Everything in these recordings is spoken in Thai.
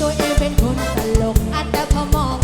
ตัวเองเป็นคนตลกอาจจะพอมอง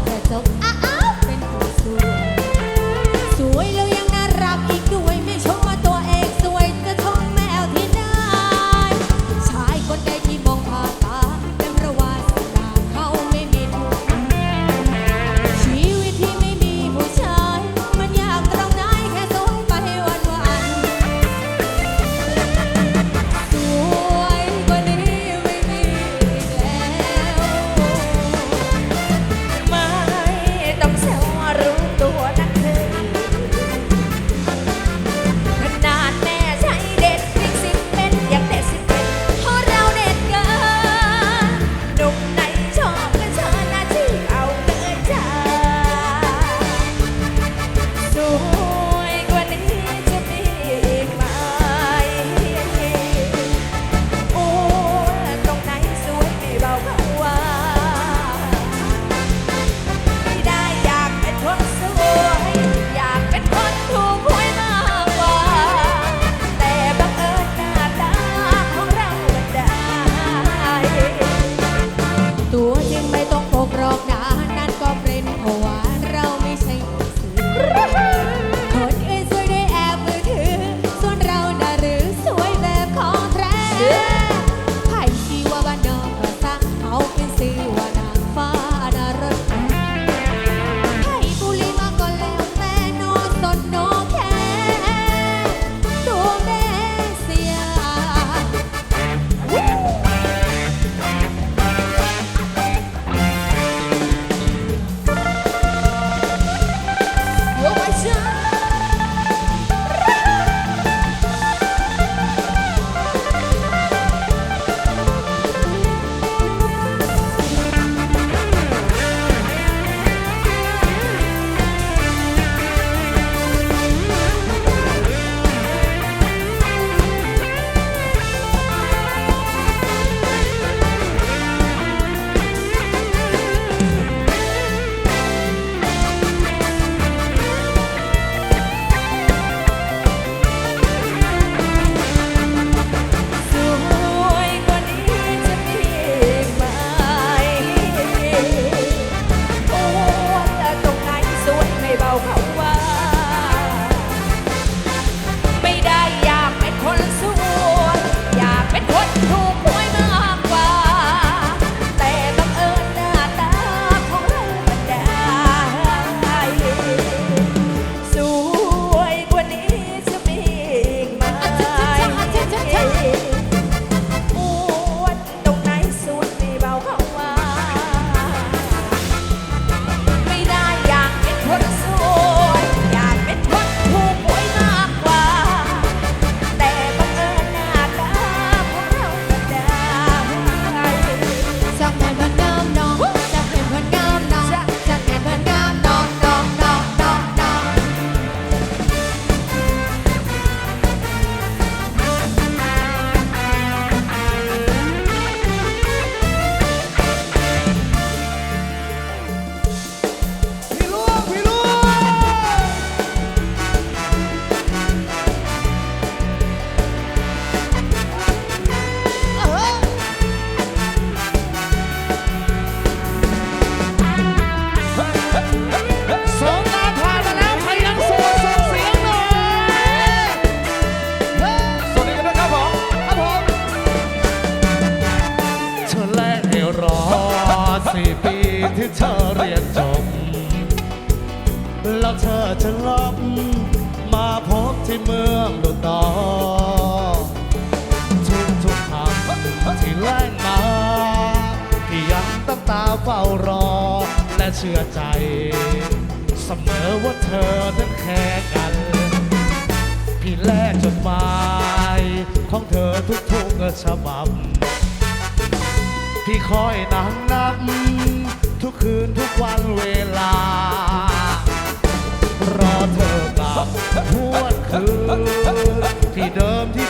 ปีที่เธอเรียนจบ แล้วเธอจะลบมาพบที่เมืองดูตอทุกทุกคำที่แล่งมาที่ยังตั้งตาเฝ้ารอ และเชื่อใจ เสมอว่าเธอนั้นแค่กัน พี่แลกจดหมายของเธอทุกๆฉบับ ที่คอยนั่งนับทุกคืนทุกวันเวลา รอเธอกลับหวนคืนที่เดิมที่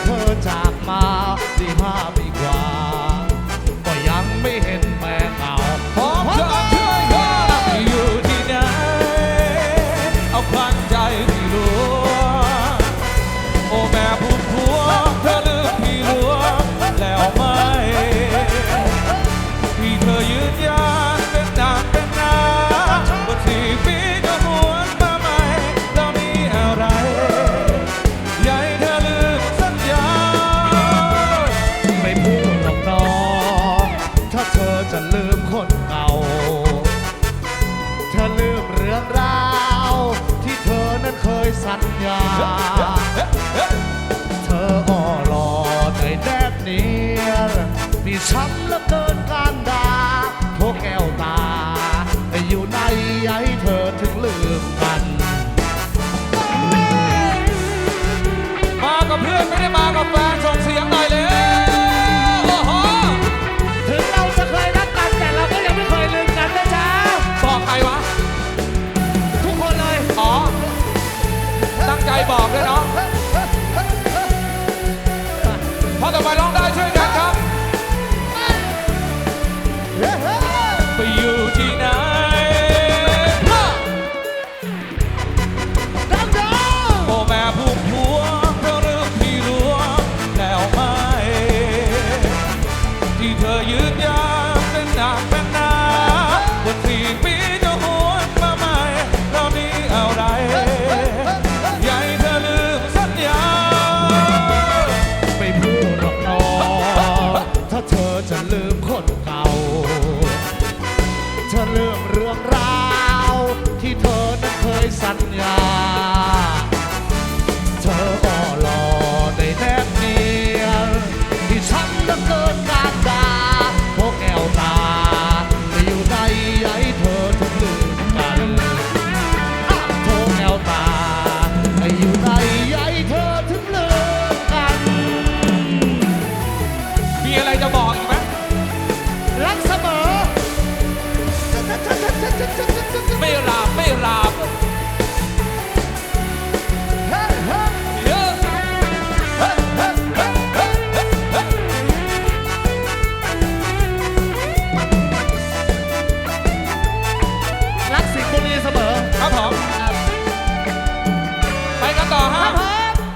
สัญญา เธออ่อรอใจแนบเนียมีช้ำและเกินกา Otherwise,